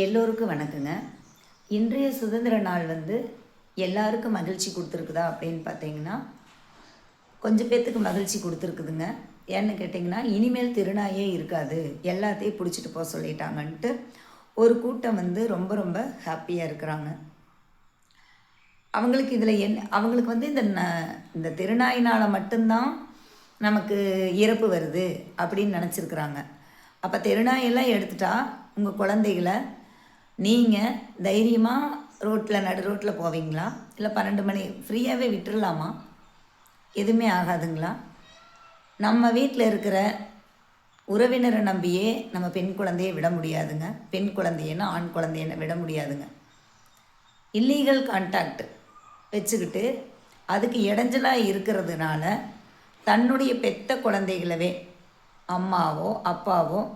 எல்லோருக்கும் வணக்கங்க. இன்றைய சுதந்திர நாள் வந்து எல்லாருக்கும் மகிழ்ச்சி கொடுத்துருக்குதா அப்படின்னு பார்த்தீங்கன்னா கொஞ்சம் பேர்த்துக்கு மகிழ்ச்சி கொடுத்துருக்குதுங்க. ஏன்னு கேட்டிங்கன்னா இனிமேல் திருநாயே இருக்காது. எல்லாத்தையும் பிடிச்சிட்டு போக சொல்லிட்டாங்கன்ட்டு ஒரு கூட்டம் வந்து ரொம்ப ரொம்ப ஹாப்பியாக இருக்கிறாங்க. அவங்களுக்கு இதில் என் அவங்களுக்கு வந்து இந்த ந இந்த திருநாயினால் மட்டும்தான் நமக்கு இறப்பு வருது அப்படின்னு நினச்சிருக்கிறாங்க. அப்போ திருநாயெல்லாம் எடுத்துட்டா உங்கள் குழந்தைகளை நீங்கள் தைரியமாக ரோட்டில் நடு ரோட்டில் போவீங்களா? இல்லை பன்னெண்டு மணி ஃப்ரீயாகவே விட்டுடலாமா எதுவுமே ஆகாதுங்களா? நம்ம வீட்டில் இருக்கிற உறவினரை நம்பியே நம்ம பெண் குழந்தையை விட முடியாதுங்க. பெண் குழந்தையன்னா ஆண் குழந்தையன்னு விட முடியாதுங்க. இல்லீகல் கான்டாக்ட் வச்சுக்கிட்டு அதுக்கு இடைஞ்சலாக இருக்கிறதுனால தன்னுடைய பெத்த குழந்தைகளவே அம்மாவோ அப்பாவோ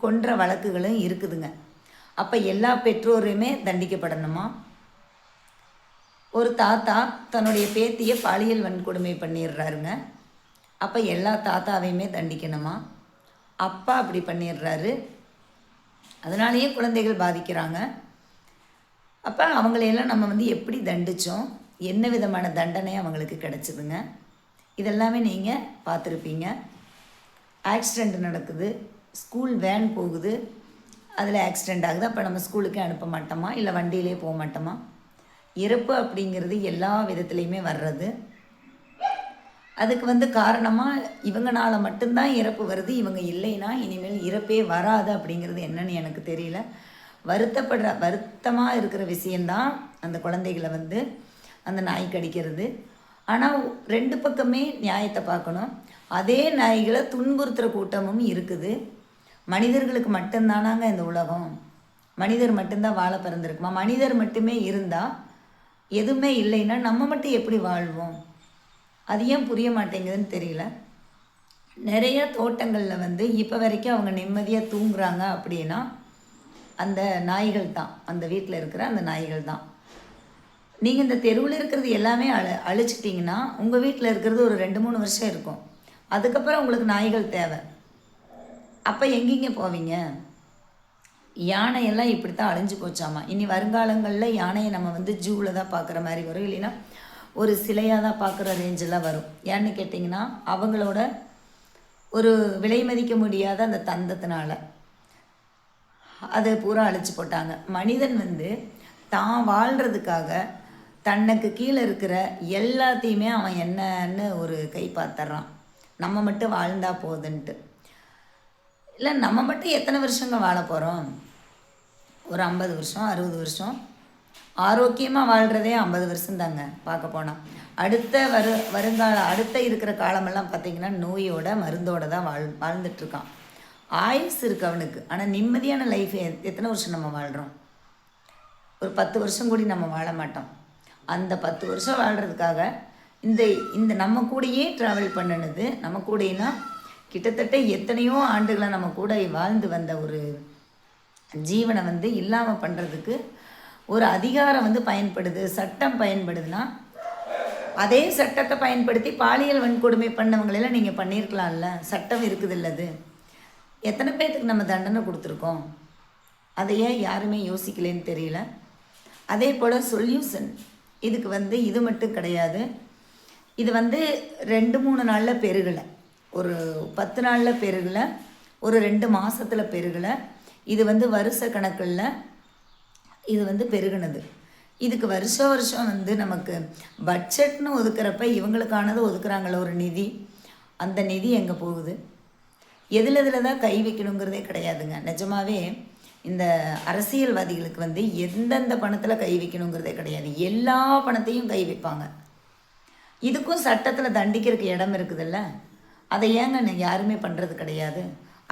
கொன்ற வழக்குகளும் இருக்குதுங்க. அப்போ எல்லா பெற்றோருமே தண்டிக்கப்படணுமா? ஒரு தாத்தா தன்னுடைய பேத்தியை பாலியல் வன்கொடுமை பண்ணிடுறாருங்க. அப்போ எல்லா தாத்தாவையுமே தண்டிக்கணுமா? அப்பா அப்படி பண்ணிடுறாரு. அதனாலேயே குழந்தைகள் பாதிக்கிறாங்க. அப்போ அவங்களையெல்லாம் நம்ம வந்து எப்படி தண்டித்தோம் என்ன விதமான தண்டனை அவங்களுக்கு கிடச்சிதுங்க? இதெல்லாமே நீங்கள் பார்த்துருப்பீங்க. ஆக்சிடெண்ட் நடக்குது. ஸ்கூல் வேன் போகுது. அதில் ஆக்சிடெண்ட் ஆகுது. அப்போ நம்ம ஸ்கூலுக்கே அனுப்ப மாட்டோமா? இல்லை வண்டியிலே போக மாட்டோமா? இறப்பு அப்படிங்கிறது எல்லா விதத்துலேயுமே வர்றது. அதுக்கு வந்து காரணமாக இவங்கனால மட்டும்தான் இறப்பு வருது. இவங்க இல்லைன்னா இனிமேல் இறப்பே வராது அப்படிங்கிறது என்னன்னு எனக்கு தெரியல. வருத்தப்படுற வருத்தமாக இருக்கிற விஷயந்தான் அந்த குழந்தைகளை வந்து அந்த நாய் கடிக்கிறது. ஆனால் ரெண்டு பக்கமே நியாயத்தை பார்க்கணும். அதே நாய்களை துன்புறுத்துகிற கூட்டமும் இருக்குது. மனிதர்களுக்கு மட்டும்தானாங்க இந்த உலகம். மனிதர் மட்டும்தான் வாழ பிறந்திருக்குமா? மனிதர் மட்டுமே இருந்தால் எதுவுமே இல்லைன்னா நம்ம மட்டும் எப்படி வாழ்வோம்? அது ஏன் புரிய மாட்டேங்குதுன்னு தெரியல. நிறைய தோட்டங்களில் வந்து இப்போ வரைக்கும் அவங்க நிம்மதியாக தூங்குறாங்க அப்படின்னா அந்த நாய்கள் தான். அந்த வீட்டில் இருக்கிற அந்த நாய்கள் தான். நீங்கள் இந்த தெருவில் இருக்கிறது எல்லாமே அழ அழிச்சிட்டிங்கன்னா உங்கள் வீட்டில் இருக்கிறது ஒரு ரெண்டு மூணு வருஷம் இருக்கும். அதுக்கப்புறம் உங்களுக்கு நாய்கள் தேவை. அப்போ எங்கெங்க போவீங்க? யானையெல்லாம் இப்படி தான் அழிஞ்சு போச்சாமா? இனி வருங்காலங்களில் யானையை நம்ம வந்து ஜூவில் தான் பார்க்குற மாதிரி வரும். இல்லைன்னா ஒரு சிலையாக தான் பார்க்குற ரேஞ்செல்லாம் வரும். ஏன்னு கேட்டிங்கன்னா அவங்களோட ஒரு விலை மதிக்க முடியாத அந்த தந்தத்தினால அதை பூரா அழிச்சு போட்டாங்க. மனிதன் வந்து தான் வாழ்கிறதுக்காக தன்னுக்கு கீழே இருக்கிற எல்லாத்தையுமே அவன் என்னன்னு ஒரு கை பார்த்துட்றான் நம்ம மட்டும் வாழ்ந்தா போதுன்ட்டு. இல்லை நம்ம மட்டும் எத்தனை வருஷங்க வாழ போகிறோம் ஒரு ஐம்பது வருஷம் அறுபது வருஷம். ஆரோக்கியமாக வாழ்கிறதே ஐம்பது வருஷம் தாங்க பார்க்க போனால் அடுத்த வரு வருங்கால அடுத்த இருக்கிற காலமெல்லாம் பார்த்திங்கன்னா நோயோட மருந்தோட தான் வாழ் வாழ்ந்துட்டுருக்கான். ஆயுஸ் இருக்கு அவனுக்கு. ஆனால் நிம்மதியான லைஃப் எத்தனை வருஷம் நம்ம வாழ்கிறோம் ஒரு பத்து வருஷம் கூடி நம்ம வாழ மாட்டோம். அந்த பத்து வருஷம் வாழ்கிறதுக்காக இந்த இந்த நம்ம கூடயே ட்ராவல் பண்ணினது நம்ம கூடனா கிட்டத்தட்ட எத்தனையோ ஆண்டுகளை நம்ம கூட வாழ்ந்து வந்த ஒரு ஜீவனை வந்து இல்லாமல் பண்ணுறதுக்கு ஒரு அதிகாரம் வந்து பயன்படுது சட்டம் பயன்படுதுன்னா அதே சட்டத்தை பயன்படுத்தி பாலியல் வன்கொடுமை பண்ணவங்களெல்லாம் நீங்கள் பண்ணியிருக்கலாம்ல சட்டம் இருக்குது இல்லது எத்தனை பேர்த்துக்கு நம்ம தண்டனை கொடுத்துருக்கோம்? அதை ஏன் யாருமே யோசிக்கலைன்னு தெரியல. அதே போல் சொல்யூஷன் இதுக்கு வந்து இது மட்டும் கிடையாது. இது வந்து ரெண்டு மூணு நாளில் பெருகலை. ஒரு பத்து நாளில் பெருகலை ஒரு ரெண்டு மாதத்தில் பெருகலை. இது வந்து வருஷ கணக்கில் இது வந்து பெருகினது. இதுக்கு வருஷம் வருஷம் வந்து நமக்கு பட்ஜெட்னு ஒதுக்குறப்ப இவங்களுக்கானது ஒதுக்குறாங்கள ஒரு நிதி. அந்த நிதி எங்கே போகுது? எதில் எதில் தான் கை வைக்கணுங்கிறதே கிடையாதுங்க. நிஜமாவே இந்த அரசியல்வாதிகளுக்கு வந்து எந்தெந்த பணத்தில் கை வைக்கணுங்கிறதே கிடையாது. எல்லா பணத்தையும் கை வைப்பாங்க. இதுக்கும் சட்டத்தில் தண்டிக்கிறதுக்கு இடம் இருக்குதுல்ல? அதை ஏங்க யாருமே பண்ணுறது கிடையாது?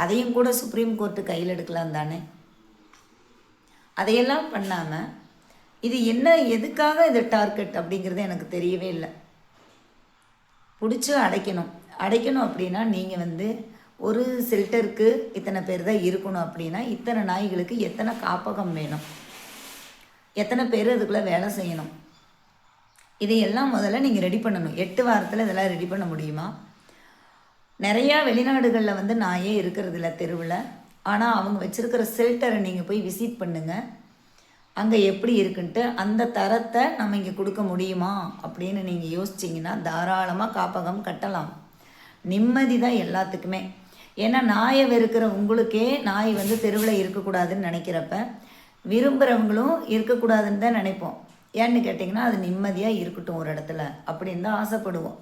அதையும் கூட சுப்ரீம் கோர்ட்டு கையில் எடுக்கலாம் தானே? அதையெல்லாம் பண்ணாமல் இது என்ன எதுக்காக இது டார்கெட் அப்படிங்கிறது எனக்கு தெரியவே இல்லை. பிடிச்சி அடைக்கணும். அடைக்கணும் அப்படின்னா நீங்கள் வந்து ஒரு ஷெல்டருக்கு இத்தனை பேர் தான் இருக்கணும் அப்படின்னா இத்தனை நாய்களுக்கு எத்தனை காப்பகம் வேணும்? எத்தனை பேர் அதுக்குள்ளே வேலை செய்யணும்? இதையெல்லாம் முதல்ல நீங்கள் ரெடி பண்ணணும். எட்டு வாரத்தில் இதெல்லாம் ரெடி பண்ண முடியுமா? நிறையா வெளிநாடுகளில் வந்து நாயே இருக்கிறதில்ல தெருவில். ஆனால் அவங்க வச்சுருக்கிற ஷெல்டரை நீங்கள் போய் விசிட் பண்ணுங்கள் அங்கே எப்படி இருக்குன்ட்டு அந்த தரத்தை நம்ம இங்கே கொடுக்க முடியுமா அப்படின்னு நீங்கள் யோசிச்சிங்கன்னா தாராளமாக காப்பகம் கட்டலாம். நிம்மதி தான் எல்லாத்துக்குமே. ஏன்னா நாயை வெறுக்கிற உங்களுக்கே நாய் வந்து தெருவில் இருக்கக்கூடாதுன்னு நினைக்கிறப்ப விரும்புகிறவங்களும் இருக்கக்கூடாதுன்னு தான் நினைப்போம். ஏன்னு கேட்டிங்கன்னா அது நிம்மதியாக இருக்கட்டும் ஒரு இடத்துல அப்படின்னு தான் ஆசைப்படுவோம்.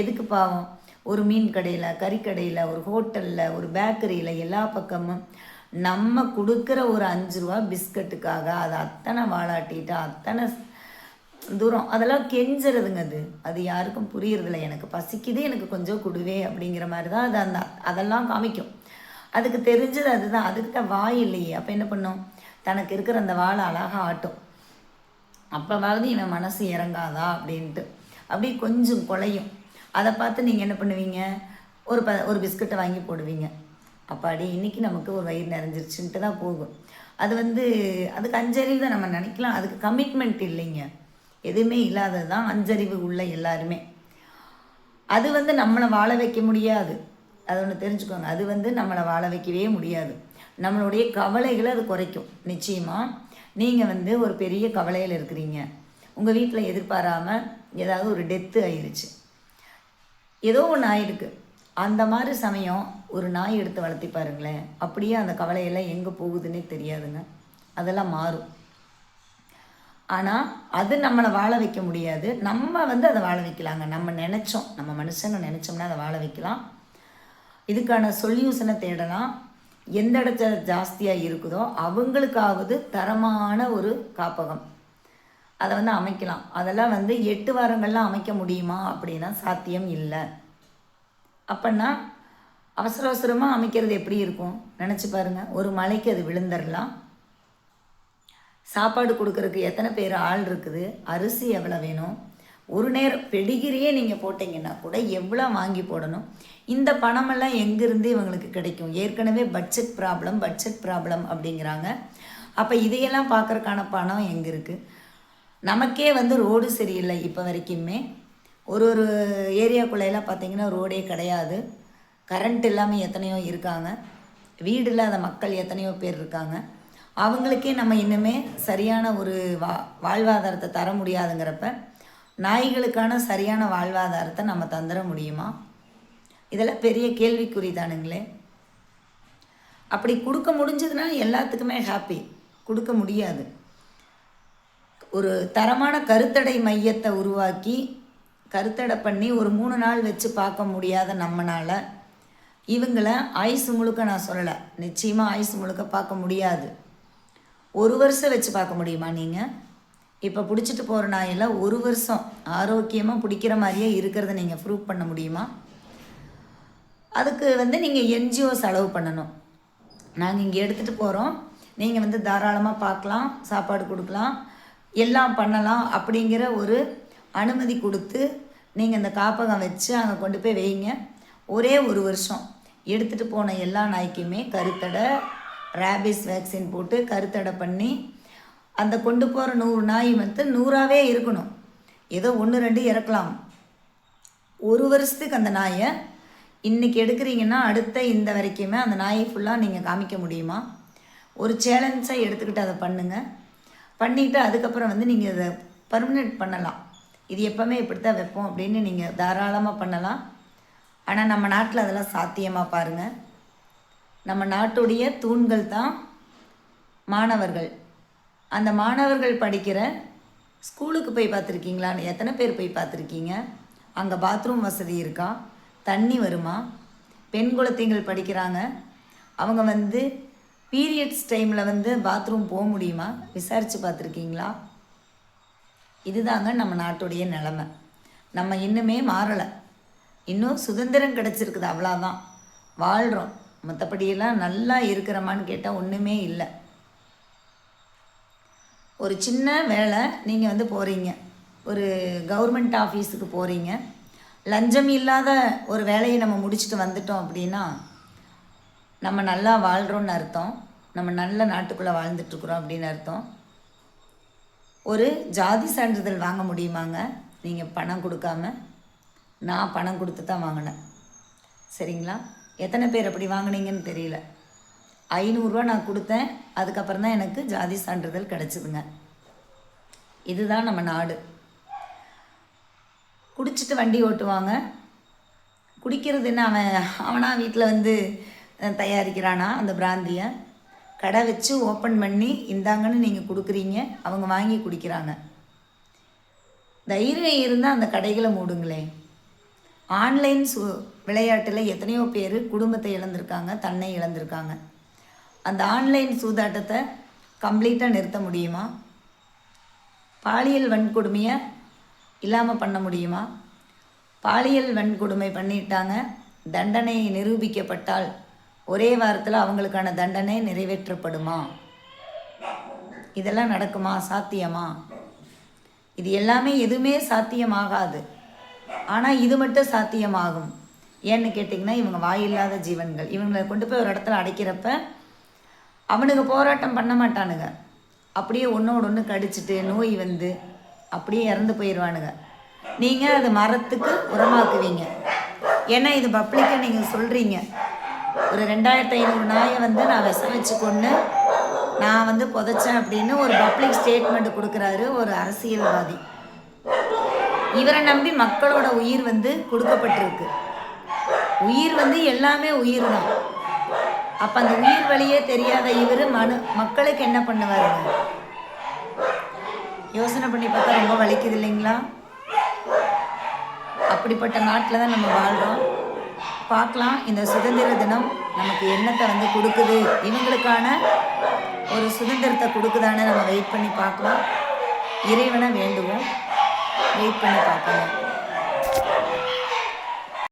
எதுக்கு பாவம்? ஒரு மீன் கடையில் கறிக்கடையில் ஒரு ஹோட்டலில் ஒரு பேக்கரியில் எல்லா பக்கமும் நம்ம கொடுக்குற ஒரு அஞ்சு ரூபா பிஸ்கட்டுக்காக அதை அத்தனை வாழாட்டிட்டு அத்தனை தூரம் அதெல்லாம் கெஞ்சுறதுங்க அது. அது யாருக்கும் புரியறதில்ல. எனக்கு பசிக்குது எனக்கு கொஞ்சம் கொடுவே அப்படிங்கிற மாதிரி தான் அது அந்த அதெல்லாம் காமிக்கும். அதுக்கு தெரிஞ்சது அதுதான். அதுக்கிட்ட வாய் இல்லையே. அப்போ என்ன பண்ணும்? தனக்கு இருக்கிற அந்த வாழை அழகாக ஆட்டும். அப்போவாவது இவன் மனசு இறங்காதா அப்படின்ட்டு. அப்படி கொஞ்சம் குலையும் அதை பார்த்து நீங்கள் என்ன பண்ணுவீங்க? ஒரு ப ஒரு பிஸ்கட்டை வாங்கி போடுவீங்க. அப்பாடி இன்றைக்கி நமக்கு ஒரு வயிறு நிறைஞ்சிருச்சுன்ட்டு தான் போகும். அது வந்து அதுக்கு அஞ்சறிவு தான் நம்ம நினைக்கலாம். அதுக்கு கமிட்மெண்ட் இல்லைங்க. எதுவுமே இல்லாதது தான் அஞ்சறிவு உள்ள எல்லாருமே. அது வந்து நம்மளை வாழ வைக்க முடியாது. அது ஒன்று தெரிஞ்சுக்கோங்க. அது வந்து நம்மளை வாழ வைக்கவே முடியாது. நம்மளுடைய கவலைகளை அது குறைக்கும். நிச்சயமாக நீங்கள் வந்து ஒரு பெரிய கவலையில் இருக்கிறீங்க. உங்கள் வீட்டில் எதிர்பாராமல் ஏதாவது ஒரு டெத்து ஆயிடுச்சு ஏதோ ஒன்று ஆயிருக்கு அந்த மாதிரி சமயம் ஒரு நாய் எடுத்து வளர்த்தி பாருங்களேன். அப்படியே அந்த கவலையெல்லாம் எங்கே போகுதுன்னே தெரியாதுங்க. அதெல்லாம் மாறும். ஆனால் அது நம்மளை வாழ வைக்க முடியாது. நம்ம வந்து அதை வாழ வைக்கலாங்க. நம்ம நினச்சோம். நம்ம மனுஷங்க நினச்சோம்னா அதை வாழ வைக்கலாம். இதுக்கான சொல்யூஷனை தேடலாம். எந்த இடத்துல ஜாஸ்தியாக இருக்குதோ அவங்களுக்காவது தரமான ஒரு காப்பகம். அதை வந்து அமைக்கலாம். அதெல்லாம் வந்து எட்டு வாரங்கள்லாம் அமைக்க முடியுமா? அப்படின்னா சாத்தியம் இல்லை. அப்படின்னா அவசர அவசரமாக அமைக்கிறது எப்படி இருக்கும்? நினச்சி பாருங்கள் ஒரு மலைக்கு அது விழுந்துடலாம் சாப்பாடு கொடுக்கறதுக்கு எத்தனை பேர் ஆள் இருக்குது? அரிசி எவ்வளோ வேணும்? ஒரு நேரம் பெடிகிரியே நீங்கள் போட்டிங்கன்னா கூட எவ்வளோ வாங்கி போடணும்? இந்த பணமெல்லாம் எங்கேருந்து இவங்களுக்கு கிடைக்கும்? ஏற்கனவே பட்ஜெட் ப்ராப்ளம் பட்ஜெட் ப்ராப்ளம் அப்படிங்கிறாங்க. அப்போ இதையெல்லாம் பார்க்குறக்கான பணம் எங்கே இருக்குது நமக்கே வந்து ரோடு சரியில்லை இப்போ வரைக்குமே. ஒரு ஒரு ஏரியாக்குள்ளையெல்லாம் பார்த்தீங்கன்னா ரோடே கிடையாது. கரண்ட் இல்லாமல் எத்தனையோ இருக்காங்க. வீடு இல்லாத மக்கள் எத்தனையோ பேர் இருக்காங்க. அவங்களுக்கே நம்ம இன்னுமே சரியான ஒரு வா வாழ்வாதாரத்தை தர முடியாதுங்கிறப்ப நாய்களுக்கான சரியான வாழ்வாதாரத்தை நம்ம தந்துட முடியுமா? இதெல்லாம் பெரிய கேள்விக்குறி தானுங்களே. அப்படி கொடுக்க முடிஞ்சதுன்னா எல்லாத்துக்குமே ஹாப்பி கொடுக்க முடியாது. ஒரு தரமான கருத்தடை மையத்தை உருவாக்கி கருத்தடை பண்ணி ஒரு மூணு நாள் வச்சு பார்க்க முடியாத நம்மனால் இவங்களை ஆயுசு முழுக்க நான் சொல்லலை. நிச்சயமாக ஆயுசு முழுக்க பார்க்க முடியாது. ஒரு வருஷம் வச்சு பார்க்க முடியுமா நீங்கள் இப்போ பிடிச்சிட்டு போகிற நாயெல்லாம் ஒரு வருஷம் ஆரோக்கியமாக பிடிக்கிற மாதிரியே இருக்கிறத நீங்கள் ப்ரூவ் பண்ண முடியுமா? அதுக்கு வந்து நீங்கள் என்ஜிஓ செலவு பண்ணணும். நாங்கள் இங்கே எடுத்துகிட்டு போகிறோம் நீங்கள் வந்து தாராளமாக பார்க்கலாம் சாப்பாடு கொடுக்கலாம். எல்லாம் பண்ணலாம் அப்படிங்கிற ஒரு அனுமதி கொடுத்து நீங்கள் இந்த காப்பகம் வச்சு அங்கே கொண்டு போய் வைங்க. ஒரே ஒரு வருஷம் எடுத்துகிட்டு போன எல்லா நாய்க்குமே கருத்தடை ரேபிஸ் வேக்சின் போட்டு கருத்தடை பண்ணி அந்த கொண்டு போகிற நூறு நாய் வந்து நூறாகவே இருக்கணும். ஏதோ ஒன்று ரெண்டு இறக்கலாம். ஒரு வருஷத்துக்கு அந்த நாயை இன்றைக்கி எடுக்கிறீங்கன்னா அடுத்த இந்த வரைக்குமே அந்த நாயை ஃபுல்லாக நீங்கள் காமிக்க முடியுமா? ஒரு சேலஞ்சாக எடுத்துக்கிட்டு அதை பண்ணுங்கள் பண்ணிவிட்டு அதுக்கப்புறம் வந்து நீங்கள் இதை பர்மனெண்ட் பண்ணலாம். இது எப்போவுமே இப்படி தான் வைப்போம் அப்படின்னு நீங்கள் தாராளமாக பண்ணலாம். ஆனால் நம்ம நாட்டில் அதெல்லாம் சாத்தியமாக பாருங்கள் நம்ம நாட்டுடைய தூண்கள் தான் மாணவர்கள். அந்த மாணவர்கள் படிக்கிற ஸ்கூலுக்கு போய் பார்த்துருக்கீங்களான்னு எத்தனை பேர் போய் பார்த்துருக்கீங்க? அங்கே பாத்ரூம் வசதி இருக்கா? தண்ணி வருமா? பெண் குழந்தைகள் படிக்கிறாங்க. அவங்க வந்து பீரியட்ஸ் டைமில் வந்து பாத்ரூம் போக முடியுமா? விசாரித்து பார்த்துருக்கீங்களா? இதுதாங்க நம்ம நாட்டுடைய நிலமை. நம்ம இன்னுமே மாறலை. இன்னும் சுதந்திரம் கிடச்சிருக்குது அவ்வளோதான் வாழ்கிறோம் மற்றபடியெல்லாம் நல்லா இருக்கிறோமான்னு கேட்டால் ஒன்றுமே இல்லை. ஒரு சின்ன வேலை நீங்கள் வந்து போகிறீங்க ஒரு கவர்மெண்ட் ஆஃபீஸுக்கு போகிறீங்க லஞ்சம் இல்லாத ஒரு வேலையை நம்ம முடிச்சுட்டு வந்துட்டோம் அப்படின்னா நம்ம நல்லா வாழ்கிறோன்னு அர்த்தம். நம்ம நல்ல நாட்டுக்குள்ளே வாழ்ந்துட்டுருக்குறோம் அப்படின்னு அர்த்தம். ஒரு ஜாதி சான்றிதழ் வாங்க முடியுமாங்க? நீங்கள் பணம் கொடுக்காம. நான் பணம் கொடுத்து தான் வாங்கினேன். சரிங்களா? எத்தனை பேர் அப்படி வாங்கினீங்கன்னு தெரியல. ஐநூறுரூவா நான் கொடுத்தேன். அதுக்கப்புறம் தான் எனக்கு ஜாதி சான்றிதழ் கிடச்சிதுங்க. இதுதான் நம்ம நாடு. குடிச்சிட்டு வண்டி ஓட்டுவாங்க. குடிக்கிறது என்ன? அவன் அவனா வீட்டில் வந்து தயாரிக்கிறானா அந்த பிராந்தியை? கடை வச்சு ஓப்பன் பண்ணி இந்தாங்கன்னு நீங்கள் கொடுக்குறீங்க அவங்க வாங்கி குடிக்கிறாங்க. தைரியம் இருந்தால் அந்த கடைகளை மூடுங்களேன். ஆன்லைன் சு விளையாட்டில் எத்தனையோ பேர் குடும்பத்தை இழந்திருக்காங்க தன்னை இழந்திருக்காங்க. அந்த ஆன்லைன் சூதாட்டத்தை கம்ப்ளீட்டாக நிறுத்த முடியுமா? பாலியல் வன்கொடுமையை இல்லாமல் பண்ண முடியுமா? பாலியல் வன்கொடுமை பண்ணிட்டாங்க தண்டனை நிரூபிக்கப்பட்டால் ஒரே வாரத்தில் அவங்களுக்கான தண்டனை நிறைவேற்றப்படுமா? இதெல்லாம் நடக்குமா? சாத்தியமா? இது எல்லாமே எதுவுமே சாத்தியமாகாது. ஆனால் இது மட்டும் சாத்தியமாகும். ஏன்னு கேட்டிங்கன்னா இவங்க வாயில்லாத ஜீவன்கள். இவங்களை கொண்டு போய் ஒரு இடத்துல அடைக்கிறப்ப அவனுங்க போராட்டம் பண்ண மாட்டானுங்க. அப்படியே ஒன்றோடு ஒன்று கடிச்சிட்டு நோய் வந்து அப்படியே இறந்து போயிடுவானுங்க. நீங்கள் அது மரத்துக்கு உரமாக்குவீங்க. ஏன்னா இது பப்ளிக்காக நீங்கள் சொல்கிறீங்க ஒரு ரெண்டாயிரத்து ஐநூறு நாயை வந்து நான் விஷம் வச்சு கொண்டு நான் வந்து புதைச்சேன் அப்படின்னு ஒரு பப்ளிக் ஸ்டேட்மெண்ட் கொடுக்குறாரு ஒரு அரசியல்வாதி. இவரை நம்பி மக்களோட உயிர் வந்து கொடுக்கப்பட்டிருக்கு. உயிர் வந்து எல்லாமே உயிர் தான் அப்போ அந்த உயிர் வழியே தெரியாத இவர் மனு மக்களுக்கு என்ன பண்ணுவாருங்க யோசனை பண்ணி பார்த்தா ரொம்ப வலிக்குது இல்லைங்களா? அப்படிப்பட்ட நாட்டில் தான் நம்ம வாழ்கிறோம் பார்க்கலாம். இந்த சுதந்திர தினம் நமக்கு என்னத்தை வந்து கொடுக்குது? இவங்களுக்கான ஒரு சுதந்திரத்தை கொடுக்குதான்னு நம்ம வெயிட் பண்ணி பார்க்கலாம். இறைவனை வேண்டுவோம். வெயிட் பண்ணி பார்க்கலாம்.